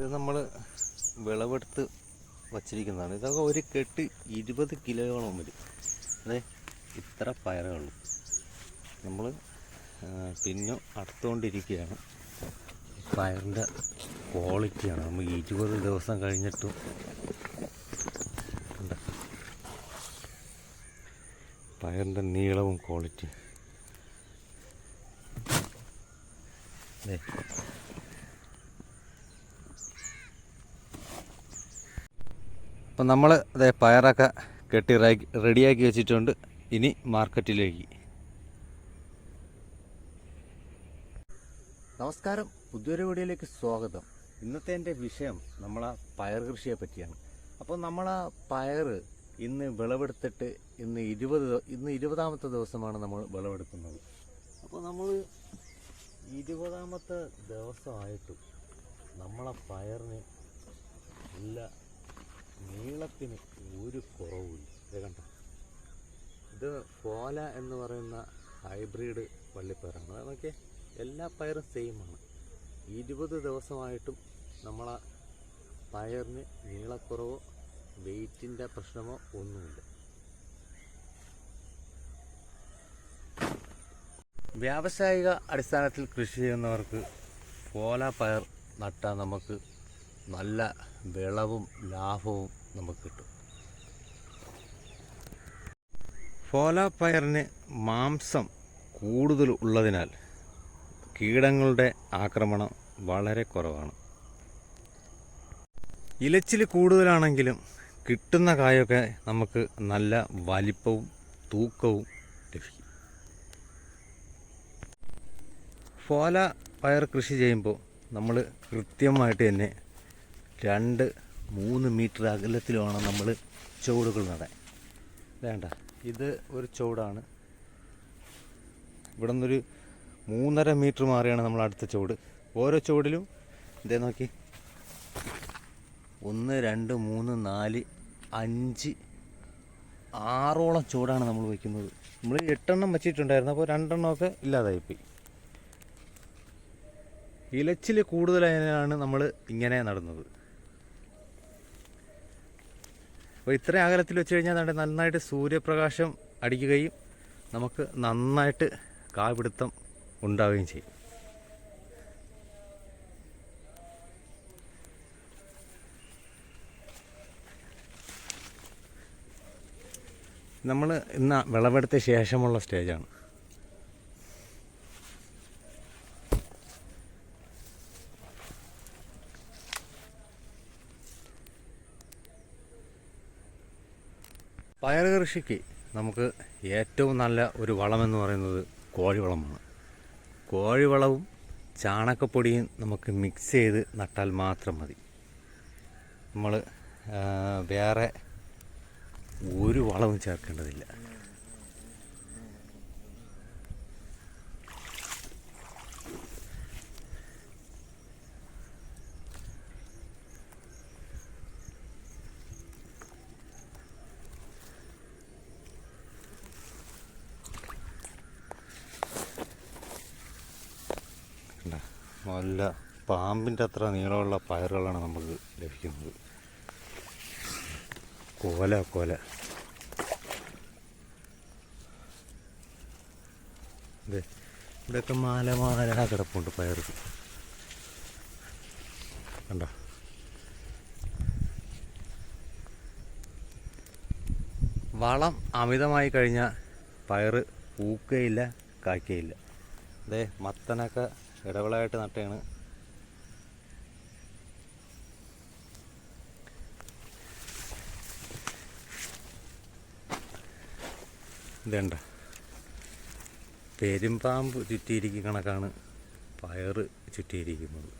ഇത് നമ്മൾ വിളവെടുത്ത് വച്ചിരിക്കുന്നതാണ്. ഇതൊക്കെ ഒരു കെട്ട് ഇരുപത് കിലോയോളം വരും അതെ ഇത്ര പയറുകളും നമ്മൾ പിന്നെ അടുത്തുകൊണ്ടിരിക്കുകയാണ് പയറിന്റെ ക്വാളിറ്റിയാണ്. നമ്മൾ ഇരുപത് ദിവസം കഴിഞ്ഞിട്ടും? പയറിന്റെ നീളവും ക്വാളിറ്റി. അതെ. അപ്പം നമ്മൾ അതേ പയറൊക്കെ കെട്ടി റെഡി- റെഡിയാക്കി വെച്ചിട്ടുണ്ട്. ഇനി മാർക്കറ്റിലേക്ക്. നമസ്കാരം. പുതിയൊരു വീഡിയോയിലേക്ക് സ്വാഗതം. ഇന്നത്തെ എന്റെ വിഷയം നമ്മളാ പയർ കൃഷിയെ പറ്റിയാണ്. അപ്പോൾ നമ്മളാ പയർ ഇന്ന് വിളവെടുത്തിട്ട് ഇന്ന് ഇരുപത് ഇന്ന് ഇരുപതാമത്തെ ദിവസമാണ് നമ്മൾ വിളവെടുക്കുന്നത്. അപ്പോൾ നമ്മൾ ഇരുപതാമത്തെ ദിവസമായിട്ടും നമ്മളെ പയറിന് നല്ല നീളത്തിന് ഒരു കുറവുമില്ല. ഇത് കണ്ട? ഇത് ഫോല എന്ന് പറയുന്ന ഹൈബ്രിഡ് വള്ളിപ്പയറാണ് അതൊക്കെ എല്ലാ പയറും സെയിമാണ് ഇരുപത് ദിവസമായിട്ടും നമ്മളെ പയറിന് നീളക്കുറവോ വെയിറ്റിന്റെ പ്രശ്നമോ ഒന്നുമില്ല. വ്യാവസായിക അടിസ്ഥാനത്തിൽ കൃഷി ചെയ്യുന്നവർക്ക് ഫോല പയർ നട്ടാൽ നമുക്ക് നല്ല വിളവും ലാഭവും നമുക്ക് കിട്ടും. ഫോല പയറിന് മാംസം കൂടുതൽ ഉള്ളതിനാൽ കീടങ്ങളുടെ ആക്രമണം വളരെ കുറവാണ്. ഇലച്ചിൽ കൂടുതലാണെങ്കിലും കിട്ടുന്ന കായൊക്കെ നമുക്ക് നല്ല വലിപ്പവും തൂക്കവും ലഭിക്കും. ഫോല പയർ കൃഷി ചെയ്യുമ്പോൾ നമ്മൾ കൃത്യമായിട്ട് തന്നെ രണ്ട് മൂന്ന് മീറ്റർ അകലത്തിലുമാണ് നമ്മൾ ചുവടുകൾ നടാൻ. വേണ്ട ഇത് ഒരു ചുവടാണ്. ഇവിടെ നിന്നൊരു മൂന്നര മീറ്റർ മാറിയാണ് നമ്മൾ അടുത്ത ചുവട്. ഓരോ ചുവടിലും ഇതേ നോക്കി. ഒന്ന് രണ്ട് മൂന്ന് നാല് അഞ്ച് ആറോളം ചുവടാണ് നമ്മൾ വയ്ക്കുന്നത്. നമ്മൾ എട്ടെണ്ണം വെച്ചിട്ടുണ്ടായിരുന്നു അപ്പോൾ രണ്ടെണ്ണമൊക്കെ ഇല്ലാതായിപ്പോയി. ഇലച്ചിൽ കൂടുതലായാണ് നമ്മൾ ഇങ്ങനെ നടുന്നത്. അപ്പോൾ ഇത്ര അകലത്തിൽ വെച്ച് കഴിഞ്ഞാൽ നന്നായിട്ട് സൂര്യപ്രകാശം അടിക്കുകയും നമുക്ക് നന്നായിട്ട് കാപിടുത്തം ഉണ്ടാവുകയും ചെയ്യും. നമ്മൾ ഇന്ന് വിളവെടുത്ത ശേഷമുള്ള സ്റ്റേജാണ്. പയർ കൃഷിക്ക് നമുക്ക് ഏറ്റവും നല്ല ഒരു വളമെന്ന് പറയുന്നത് കോഴിവളമാണ്. കോഴിവളവും ചാണകപ്പൊടിയും നമുക്ക് മിക്സ് ചെയ്ത് നട്ടാൽ മാത്രം മതി. നമ്മൾ വേറെ ഒരു വളവും ചേർക്കേണ്ടതില്ല കണ്ടോ? നല്ല പാമ്പിന്റെ അത്ര നീളമുള്ള പയറുകളാണ് നമുക്ക് ലഭിക്കുന്നത്. കോല കോല. ദേ, ഇവിടെയൊക്കെ മാല മാല കിടപ്പുണ്ട് പയർ കണ്ട? വളം അമിതമായി കഴിഞ്ഞാൽ പയർ പൂക്കുകയില്ല കായ്ക്കയില്ല. അതെ മത്തനൊക്കെ ഇടവിളായിട്ട് നട്ടയാണ് ഇതേണ്ട. പെരുമ്പാമ്പ് ചുറ്റിയിരിക്കുന്ന കണക്കാണ് പയറ് ചുറ്റിയിരിക്കുന്നത്.